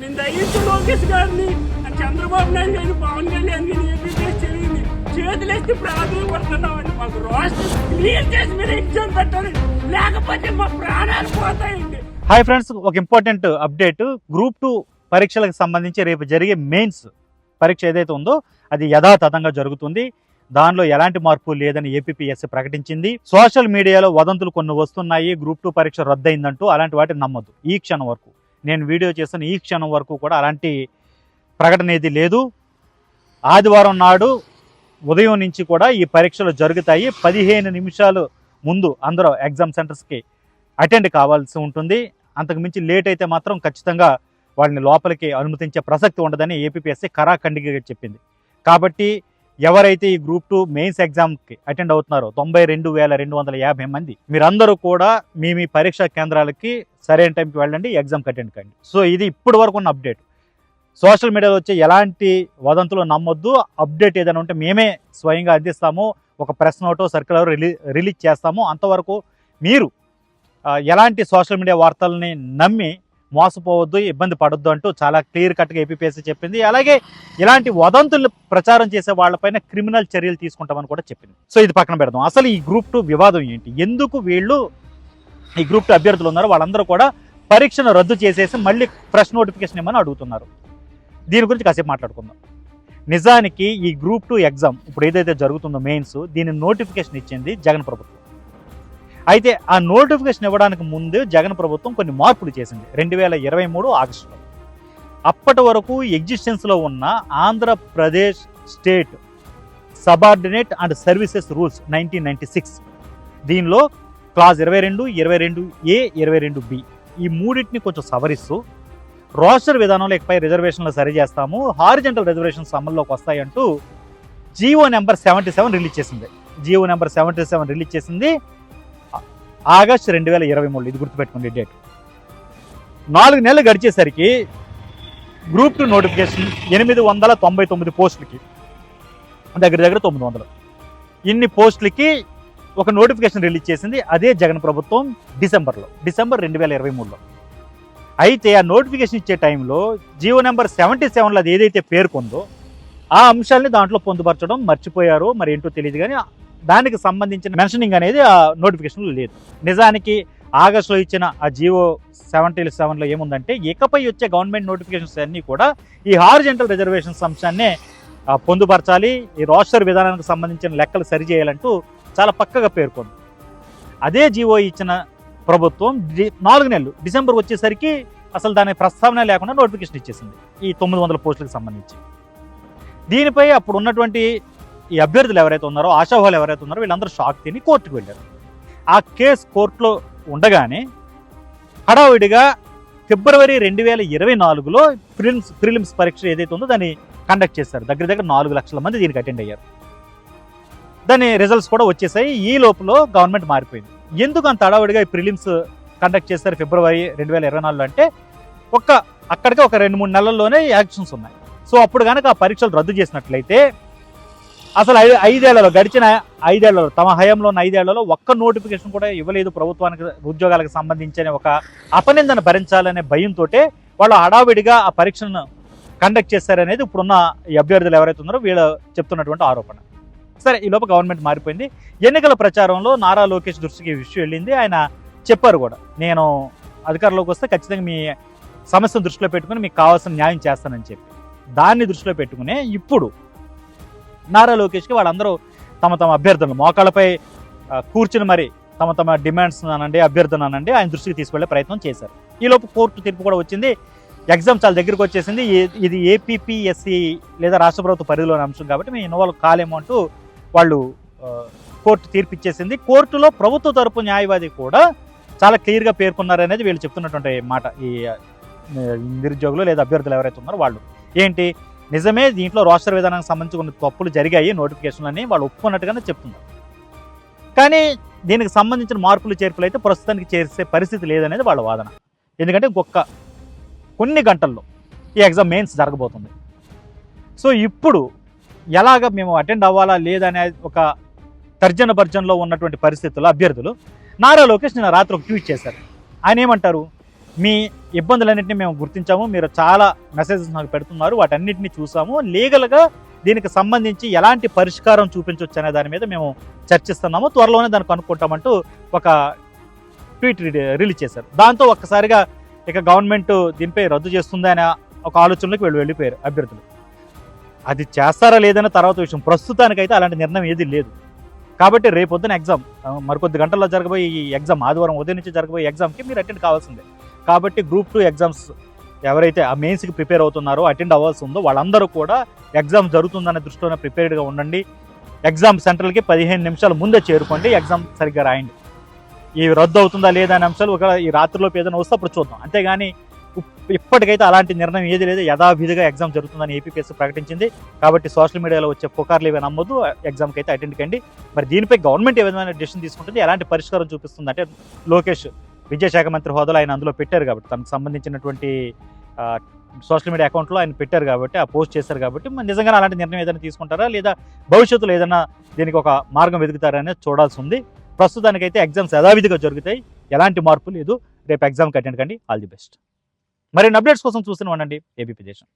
నేను దయించు లోకేష్ గారిని చంద్రబాబు నాయుడు గారిని పవన్ కళ్యాణ్ గారిని ఏపీఎస్ జరిగింది చేతులేస్తే ప్రాణాలు పడుతున్నామండి మాకు రాష్ట్రం క్లియర్ చేసి మీరు ఎగ్జామ్ పెట్టాలి. లేకపోతే మా ప్రాణాలు పోతాయండి. హాయ్ ఫ్రెండ్స్ ఒక ఇంపార్టెంట్ అప్డేట్. గ్రూప్ టూ పరీక్షలకు సంబంధించి రేపు జరిగే మెయిన్స్ పరీక్ష ఏదైతే ఉందో అది యథాతథంగా జరుగుతుంది. దానిలో ఎలాంటి మార్పు లేదని ఏపీఎస్సీ ప్రకటించింది. సోషల్ మీడియాలో వదంతులు కొన్ని వస్తున్నాయి. గ్రూప్ టూ పరీక్ష రద్దయిందంటూ అలాంటి వాటిని నమ్మొద్దు. ఈ క్షణం వరకు. నేను వీడియో చేస్తున్న ఈ క్షణం వరకు కూడా అలాంటి ప్రకటన ఏది లేదు. ఆదివారం నాడు ఉదయం నుంచి కూడా ఈ పరీక్షలు జరుగుతాయి. పదిహేను నిమిషాలు ముందు అందరూ ఎగ్జామ్ సెంటర్స్కి అటెండ్ కావాల్సి ఉంటుంది. అంతకు మించి లేట్ అయితే మాత్రం ఖచ్చితంగా వాళ్ళని లోపలికి అనుమతించే ప్రసక్తి ఉండదని ఏపీఎస్సీ కరాఖండిగా చెప్పింది. కాబట్టి ఎవరైతే ఈ గ్రూప్ టూ మెయిన్స్ ఎగ్జామ్కి అటెండ్ అవుతున్నారో తొంభై రెండు వేల రెండు వందల యాభై మంది మీరందరూ కూడా మీ మీ పరీక్షా కేంద్రాలకి సరైన టైంకి వెళ్ళండి ఎగ్జామ్కి అటెండ్ కండి. సో ఇది ఇప్పటి వరకు ఉన్న అప్డేట్. సోషల్ మీడియాలో వచ్చే ఎలాంటి వదంతులు నమ్మొద్దు అప్డేట్ ఏదైనా ఉంటే మేమే స్వయంగా అందిస్తాము ఒక ప్రెస్ నోటో సర్క్యులర్ రిలీ రిలీజ్ చేస్తాము. అంతవరకు మీరు ఎలాంటి సోషల్ మీడియా వార్తల్ని నమ్మి మోసపోవద్దు ఇబ్బంది పడొద్దు అంటూ చాలా క్లియర్ కట్గా ఏపీపీఎస్సీ చెప్పింది. అలాగే ఇలాంటి వదంతులు ప్రచారం చేసే వాళ్ళపైన క్రిమినల్ చర్యలు తీసుకుంటామని కూడా చెప్పింది. సో ఇది పక్కన పెడదాం. అసలు ఈ గ్రూప్ టూ వివాదం ఏంటి? ఎందుకు వీళ్ళు ఈ గ్రూప్ టూ అభ్యర్థులు ఉన్నారు వాళ్ళందరూ కూడా పరీక్షను రద్దు చేసేసి మళ్ళీ ఫ్రెష్ నోటిఫికేషన్ ఇవ్వమని అడుగుతున్నారు. దీని గురించి కాసేపు మాట్లాడుకుందాం. నిజానికి ఈ గ్రూప్ టూ ఎగ్జామ్ ఇప్పుడు ఏదైతే జరుగుతుందో మెయిన్స్ దీని నోటిఫికేషన్ ఇచ్చింది జగన్ ప్రభుత్వం. అయితే ఆ నోటిఫికేషన్ ఇవ్వడానికి ముందు జగన్ ప్రభుత్వం కొన్ని మార్పులు చేసింది. రెండు వేల ఇరవై మూడు ఆగస్టులో. అప్పటి వరకు ఎగ్జిస్టెన్స్లో ఉన్న Andhra Pradesh state subordinate and services rules nineteen ninety six. దీనిలో క్లాస్ ఇరవై రెండు ఇరవై రెండు ఏ ఇరవై రెండు బి. ఈ మూడింటిని కొంచెం సవరిస్తూ రోస్టర్ విధానంలో ఇకపై రిజర్వేషన్లు సరి చేస్తాము. హారిజెంటల్ రిజర్వేషన్స్ అమల్లోకి వస్తాయంటూ GO number seventy seven release చేసింది. GO number seventy seven release చేసింది. ఆగస్ట్ రెండు వేల ఇరవై మూడు ఇది గుర్తుపెట్టుకోండి డేట్ నాలుగు నెలలు గడిచేసరికి గ్రూప్ టూ నోటిఫికేషన్ ఎనిమిది వందల తొంభై తొమ్మిది పోస్టులకి దగ్గర దగ్గర తొమ్మిది వందలు. ఇన్ని పోస్టులకి ఒక నోటిఫికేషన్ రిలీజ్ చేసింది అదే జగన్ ప్రభుత్వం డిసెంబర్లో డిసెంబర్ రెండు వేల ఇరవై మూడులో. అయితే ఆ నోటిఫికేషన్ ఇచ్చే టైంలో జియో నెంబర్ సెవెంటీ సెవెన్లో అది ఏదైతే పేర్కొందో ఆ అంశాలని దాంట్లో పొందుపరచడం మర్చిపోయారో మరి ఏంటో తెలియదు కానీ దానికి సంబంధించిన మెన్షనింగ్ అనేది ఆ నోటిఫికేషన్లో లేదు. నిజానికి ఆగస్టులో ఇచ్చిన ఆ జియో సెవెంటీ సెవెన్లో ఏముందంటే ఇకపై వచ్చే గవర్నమెంట్ నోటిఫికేషన్స్ అన్నీ కూడా ఈ హార్జెంటల్ రిజర్వేషన్స్ అంశాన్ని పొందుపరచాలి. ఈ రోస్టర్ విధానానికి సంబంధించిన లెక్కలు సరిచేయాలంటూ చాలా పక్కగా పేర్కొంది. అదే జీవో ఇచ్చిన ప్రభుత్వం డి- నాలుగు నెలలు డిసెంబర్ వచ్చేసరికి అసలు దాని ప్రస్తావన లేకుండా నోటిఫికేషన్ ఇచ్చేసింది ఈ తొమ్మిది వందల పోస్టులకు సంబంధించి. దీనిపై అప్పుడు ఉన్నటువంటి ఈ అభ్యర్థులు ఎవరైతే ఉన్నారో ఆశావాహులు ఎవరైతే ఉన్నారో వీళ్ళందరూ షాక్ తిని కోర్టుకు వెళ్ళారు. ఆ కేసు కోర్టులో ఉండగానే హడావిడిగా ఫిబ్రవరి రెండు వేల ఇరవై నాలుగులో ప్రిలిమ్స్ ప్రిలిమ్స్ పరీక్ష ఏదైతే ఉందో దాన్ని కండక్ట్ చేశారు. దగ్గర దగ్గర నాలుగు లక్షల మంది దీనికి అటెండ్ అయ్యారు. దాని రిజల్ట్స్ కూడా వచ్చేసాయి. ఈ లోపల గవర్నమెంట్ మారిపోయింది. ఎందుకు అంత హడావిడిగా ఈ ప్రిలిమ్స్ కండక్ట్ చేశారు ఫిబ్రవరి రెండు వేల ఇరవై నాలుగులో అంటే ఒక్క అక్కడికి ఒక రెండు మూడు నెలల్లోనే యాక్షన్స్ ఉన్నాయి. సో అప్పుడు కనుక ఆ పరీక్షలు రద్దు చేసినట్లయితే అసలు ఐదు ఐదేళ్ళలో గడిచిన ఐదేళ్ళలో తమ హయాంలో ఉన్న ఐదేళ్ళలో ఒక్క నోటిఫికేషన్ కూడా ఇవ్వలేదు ప్రభుత్వానికి ఉద్యోగాలకు సంబంధించిన ఒక అపనిందన భరించాలనే భయంతో వాళ్ళు హడావిడిగా ఆ పరీక్షను కండక్ట్ చేశారనేది ఇప్పుడున్న అభ్యర్థులు ఎవరైతే ఉన్నారో వీళ్ళు చెప్తున్నటువంటి ఆరోపణ. సరే ఈ లోపు గవర్నమెంట్ మారిపోయింది. ఎన్నికల ప్రచారంలో నారా లోకేష్ దృష్టికి విషయం వెళ్ళింది. ఆయన చెప్పారు కూడా నేను అధికారంలోకి వస్తే ఖచ్చితంగా మీ సమస్యను దృష్టిలో పెట్టుకుని మీకు కావాల్సిన న్యాయం చేస్తానని చెప్పి. దాన్ని దృష్టిలో పెట్టుకునే ఇప్పుడు నారా లోకేష్కి వాళ్ళందరూ తమ తమ అభ్యర్థనలు మోకాళ్ళపై కూర్చుని మరి తమ తమ డిమాండ్స్ అనండి అభ్యర్థన అనండి ఆయన దృష్టికి తీసుకెళ్ళే ప్రయత్నం చేశారు. ఈలోపు కోర్టు తీర్పు కూడా వచ్చింది. ఎగ్జామ్ చాలా దగ్గరికి వచ్చేసింది. ఏ- ఇది ఏపీపీఎస్సి లేదా రాష్ట్ర ప్రభుత్వ పరిధిలోని అంశం కాబట్టి మేము ఇన్వాల్వ్ కాలేమో అంటూ వాళ్ళు కోర్టు తీర్పు ఇచ్చేసింది. కోర్టులో ప్రభుత్వ తరపు న్యాయవాది కూడా చాలా క్లియర్గా పేర్కొన్నారనేది వీళ్ళు చెప్తున్నటువంటి మాట. ఈ నిరుద్యోగులు లేదా అభ్యర్థులు ఎవరైతే ఉన్నారో వాళ్ళు. ఏంటి? నిజమే దీంట్లో రోస్టర్ విధానానికి సంబంధించి కొన్ని తప్పులు జరిగాయి నోటిఫికేషన్లని వాళ్ళు ఒప్పుకున్నట్టుగానే చెప్తున్నారు. కానీ దీనికి సంబంధించిన మార్పులు చేర్పులు అయితే ప్రస్తుతానికి చేసే పరిస్థితి లేదనేది వాళ్ళ వాదన. ఎందుకంటే ఒక్క కొన్ని గంటల్లో ఈ ఎగ్జామ్ మెయిన్స్ జరగబోతుంది. సో ఇప్పుడు ఎలాగ మేము అటెండ్ అవ్వాలా లేదనే ఒక తర్జన భర్జనలో ఉన్నటువంటి పరిస్థితుల్లో అభ్యర్థులు నారా లోకేష్ నిన్న రాత్రి ఒక ట్వీట్ చేశారు. ఆయన ఏమంటారు? మీ ఇబ్బందులన్నింటినీ మేము గుర్తించాము. మీరు చాలా మెసేజెస్ నాకు పెడుతున్నారు. వాటన్నిటిని చూసాము. లీగల్గా దీనికి సంబంధించి ఎలాంటి పరిష్కారం చూపించవచ్చు అనే దాని మీద మేము చర్చిస్తున్నాము. త్వరలోనే దాన్ని కనుక్కుంటామంటూ ఒక ట్వీట్ రిలీజ్ చేశారు. దాంతో ఒక్కసారిగా ఇక గవర్నమెంట్ దీనిపై రద్దు చేస్తుంది అనే ఒక ఆలోచనలోకి వీళ్ళు వెళ్ళిపోయారు అభ్యర్థులు. అది చేస్తారా లేదన్న తర్వాత విషయం. ప్రస్తుతానికైతే అలాంటి నిర్ణయం ఏది లేదు. కాబట్టి రేపొద్దున ఎగ్జామ్ మరికొద్ది గంటల్లో జరగబోయే ఈ ఎగ్జామ్ ఆదివారం ఉదయం నుంచి జరగబోయే ఎగ్జామ్కి మీరు అటెండ్ కావాల్సిందే. కాబట్టి గ్రూప్ టూ ఎగ్జామ్స్ ఎవరైతే ఆ మెయిన్స్కి ప్రిపేర్ అవుతున్నారో అటెండ్ అవ్వాల్సి ఉందో వాళ్ళందరూ కూడా ఎగ్జామ్ జరుగుతుందనే దృష్టిలోనే ప్రిపేర్డ్గా ఉండండి. ఎగ్జామ్ సెంటర్కి పదిహేను నిమిషాల ముందే చేరుకోండి ఎగ్జామ్ సరిగ్గా రాయండి. ఈ రద్దు అవుతుందా లేదా అనే అంశాలు ఒక ఈ రాత్రిలోపు ఏదైనా వస్తే అప్పుడు చూద్దాం. అంతేగాని ఇప్పటికైతే అలాంటి నిర్ణయం ఏది లేదు. యథావిధిగా ఎగ్జామ్ జరుగుతుందని ఏపీపీఎస్సీ ప్రకటించింది. కాబట్టి సోషల్ మీడియాలో వచ్చే పుకార్లు ఇవి నమ్మొద్దు. ఎగ్జామ్కి అయితే అటెండ్ కండి మరి దీనిపై గవర్నమెంట్ ఏ విధమైన డెసిషన్ తీసుకుంటుంది? ఎలాంటి పరిష్కారం చూపిస్తుంది అంటే లోకేష్ విద్యాశాఖ మంత్రి హోదాలో ఆయన అందులో పెట్టారు కాబట్టి తనకు సంబంధించినటువంటి సోషల్ మీడియా అకౌంట్లో ఆయన పెట్టారు కాబట్టి ఆ పోస్ట్ చేశారు కాబట్టి నిజంగా అలాంటి నిర్ణయం ఏదైనా తీసుకుంటారా? లేదా భవిష్యత్తులో ఏదైనా దీనికి ఒక మార్గం వెతుకుతారా అనేది చూడాల్సి ఉంది. ప్రస్తుతానికైతే ఎగ్జామ్స్ యథావిధిగా జరుగుతాయి. ఎలాంటి మార్పు లేదు. రేపు ఎగ్జామ్కి అటెండ్ కండి. All the best. మరిన్ని అప్డేట్స్ కోసం చూస్తూనే ఉండండి ఏబీపీ దేశం